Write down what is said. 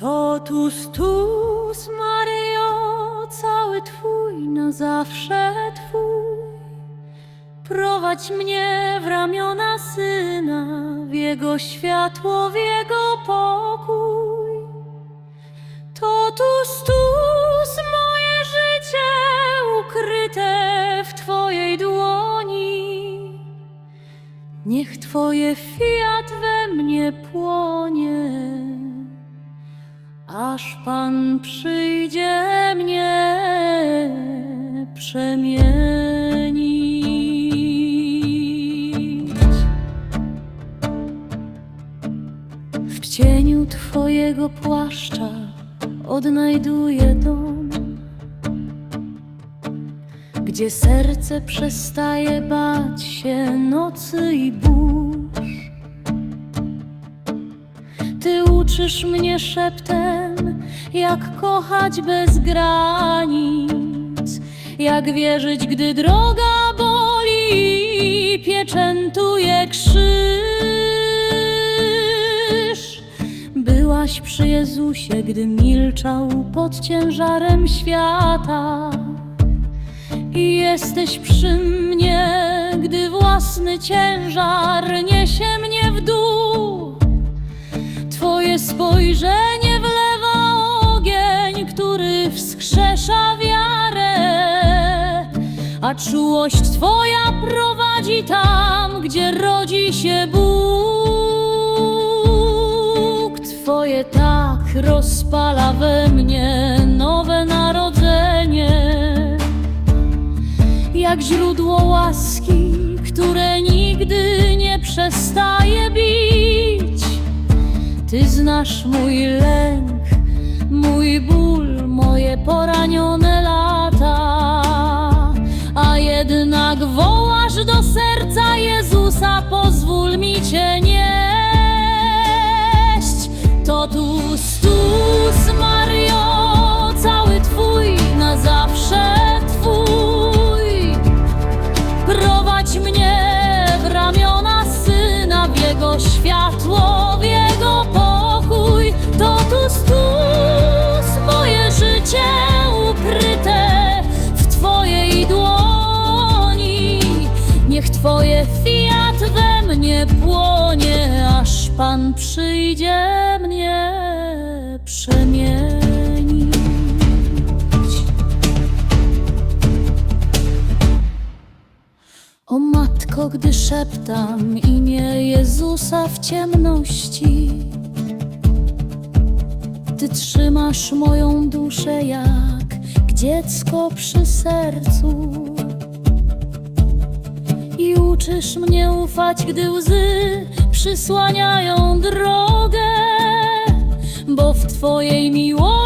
Totus tus, Maryjo, cały Twój, na zawsze Twój. Prowadź mnie w ramiona Syna, w Jego światło, w Jego pokój. Totus tus, moje życie ukryte w Twojej dłoni. Niech Twoje fiat we mnie płonie, aż Pan przyjdzie mnie przemienić. W cieniu Twojego płaszcza odnajduję dom, gdzie serce przestaje bać się nocy i burz. Ty uczysz mnie szeptem, jak kochać bez granic, jak wierzyć, gdy droga boli i pieczętuje krzyż. Byłaś przy Jezusie, gdy milczał pod ciężarem świata. I jesteś przy mnie, gdy własny ciężar niesie mnie w dół. Spojrzenie wlewa ogień, który wskrzesza wiarę, a czułość Twoja prowadzi tam, gdzie rodzi się Bóg. Twoje tak rozpala we mnie nowe narodzenie jak źródło łaski, które nigdy nie przestaje bić. Ty znasz mój lęk, mój ból, moje poranione lata, a jednak wołasz do serca Jezusa, pozwól mi Cię nieść. Totus tus, Mario, cały Twój, na zawsze Twój. Prowadź mnie w ramiona Syna, w Jego światło, Twoje fiat we mnie płonie, aż Pan przyjdzie mnie przemienić. O matko, gdy szeptam imię Jezusa w ciemności, Ty trzymasz moją duszę jak dziecko przy sercu uczysz mnie ufać, gdy łzy przysłaniają drogę, bo w Twojej miłości